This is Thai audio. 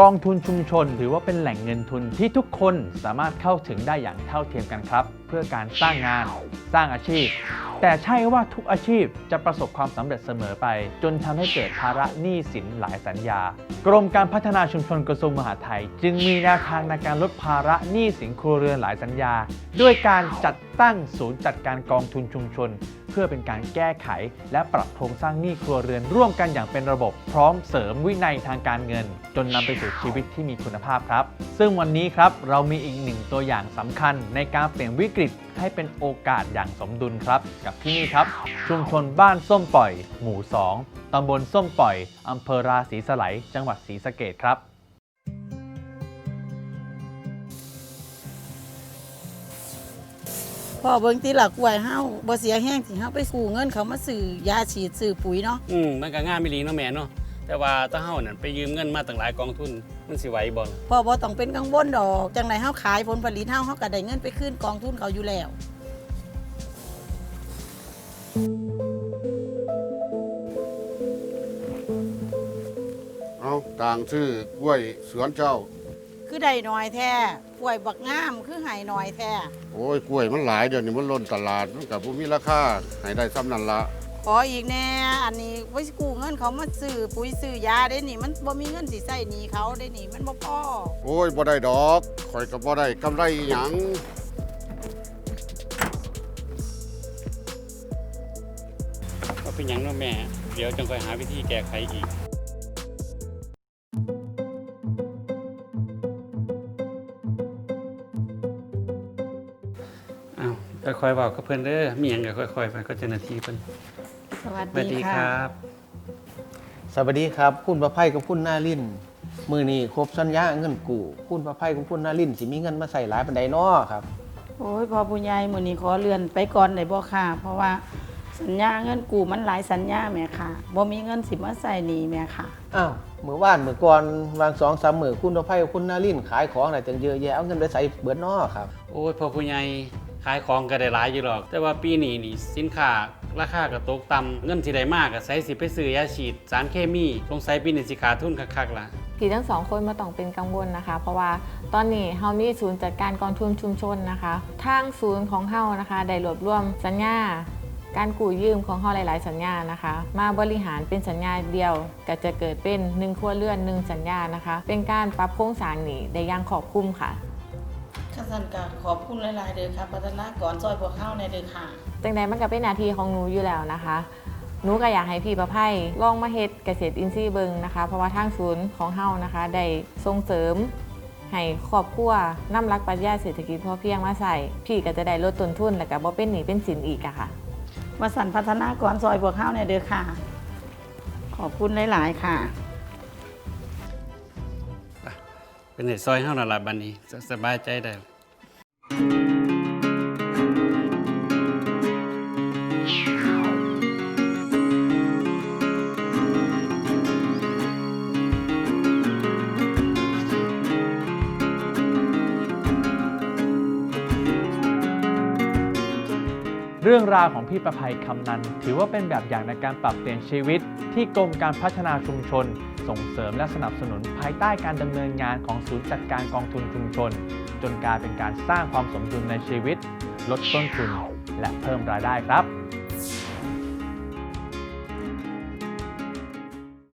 กองทุนชุมชนถือว่าเป็นแหล่งเงินทุนที่ทุกคนสามารถเข้าถึงได้อย่างเท่าเทียมกันครับ เพื่อการสร้างงาน สร้างอาชีพ แต่ใช่ว่าทุกอาชีพจะประสบความสำเร็จเสมอไป จนทำให้เกิดภาระหนี้สินหลายสัญญา กรมการพัฒนาชุมชนกระทรวงมหาดไทย จึงมีแนวทางในการลดภาระหนี้สินครัวเรือนหลายสัญญา ด้วยการจัดตั้งศูนย์จัดการกองทุนชุมชน พื่อเป็นการแก้ไข และปรับโครงสร้างหนี้ครัวเรือนร่วมกันอย่างเป็นระบบ พร้อมเสริมวินัยทางการเงิน จนนำไปสู่ชีวิตที่มีคุณภาพครับ ซึ่งวันนี้ครับเรามีอีกหนึ่งตัวอย่างสำคัญ ในการเปลี่ยนวิกฤตให้เป็นโอกาสอย่างสมดุลครับ กับที่นี่ครับ ชุมชนบ้านส้มปล่อย หมู่ 2ตำบลส้มปล่อยอำเภอราศีสไลจังหวัดศรีสะเกดครับ พ่อเบิ่งติหลักกล้วยเฮาบ่เสียแห้งสิเฮาไปกู้เงินเขามาซื้อยาฉีดซื้อปุ๋ยเนาะอืมมันก็ง่ายไม่ลีเนาะแม่เนาะแต่ว่าถ้าเฮานั่นไปยืมเงินมาตั้งหลายกองทุนมันสิไหวบ่ล่ะพ่อบ่ต้องเป็นกังวลดอกจังไดเฮาขายผลผลิตเฮาเฮาก็ได้เงินไปคืนกองทุนเขาอยู่แล้ว เอาต่างชื่อกล้วยสวนเจ้า คือได้น้อยแท้ กล้วยบักงามคือให้น้อยแท้โอ้ยกล้วยมันหลายเดี๋ยวนี้มันล้นตลาดมันกับผู้มีราคาให้ได้ซ้ำนั่นละขออีกแน่ อันนี้ไว้กู้เงินเขามาซื้อปุ๋ยซื้อยาได้นี่มันบ่มีเงินสิใช้หนี้เขาได้นี่มันบ่พอโอ้ยบ่ได้ดอกข่อยก็บ่ได้กำไรอหยังก็เป็นหยังเนาะแม่ เดี๋ยวจังค่อยหาวิธีแก้ไขอีก อ้าวค่อยๆเว้ากับเพิ่นเด้อมีหยังก็ค่อยๆไปก็เจ้าหน้าที่เพิ่นสวัสสวัสดีดีคค่ะรับสวัสดีครับ คุณประไพกับคุณนาลินมือนี้ครบสัญญาเงินกู้คุณประไพกับคุณนาลินสิมีเงินมาใส่หลายปันไดน้อครับ โอ้ยพ่อผู้ใหญ่มื้อนี้ขอเลื่อนไปก่อนได้บ่ค่ะ เพราะว่าสัญญาเงินกู้มันหลายสัญญาแม่ค่ะบ่มีเงินสิมาใส่หนี้แม่ค่ะอ้าวมือว่านมือก่อนวางสองสามมือคุณประไพกับคุณนาลินขายของอะไรจังเยอะแยะเอาเงินไปใส่เบิดน้อครับ โอ้ยพ่อผู้ใหญ่ ขายของก็ได้หลายอยู่หรอก แต่ว่าปีนี้นี่สินค้าราคาก็ตกต่ำเงินที่ได้มากก็ใช้สิไปซื้อยาฉีด สารเคมีสงสัยปีนี้สิขาดทุนคักๆล่ะพี่ทั้งสองคนมาต้องเป็นกังวลนะคะ เพราะว่าตอนนี้เฮามีศูนย์จัดการกองทุนชุมชนนะคะ ทางศูนย์ของเฮานะคะได้รวบรวมสัญญาการกู้ยืมของเฮาหลาย ๆ สัญญานะคะ มาบริหารเป็นสัญญาเดียว ก็จะเกิดเป็น1ครัวเรือนหนึ่งสัญญานะคะ เป็นการปรับโครงสร้างหนี้ได้อย่างขอบคลุมค่ะ ข้าสันกาขอบคุณหลายๆเด้อค่ะพัฒนากรซอยพวกเฮาในเด้อค่ะ จังใดมันก็เป็นหน้าที่ของหนูอยู่แล้วนะคะหนูก็อยากให้พี่ประไพลองมาเฮ็ดเกษตรอินทรีย์เบิงนะคะ เพราะว่าทางศูนย์ของเฮานะคะได้ส่งเสริมให้ครอบครัวนำรักปรัชญาเศรษฐกิจพอเพียงมาใส่ พี่ก็จะได้ลดต้นทุนแล้วก็บ่เป็นหนี้เป็นสินอีกอะค่ะ วสันต์พัฒนากรซอยพวกเฮาในเด้อค่ะ ขอบคุณหลาย ๆ ค่ะ เป็นเหตุซอยเฮานั่นล่ะบัดนี้สบายใจได้ เรื่องราวของพี่ประภัยคำนันถือว่าเป็นแบบอย่างในการปรับเปลี่ยนชีวิต ที่กรมการพัฒนาชุมชน ส่งเสริมและสนับสนุนภายใต้การดำเนินงานของศูนย์จัดการกองทุนชุมชน จนกลายเป็นการสร้างความสมดุลในชีวิต ลดต้นทุน และเพิ่มรายได้ครับ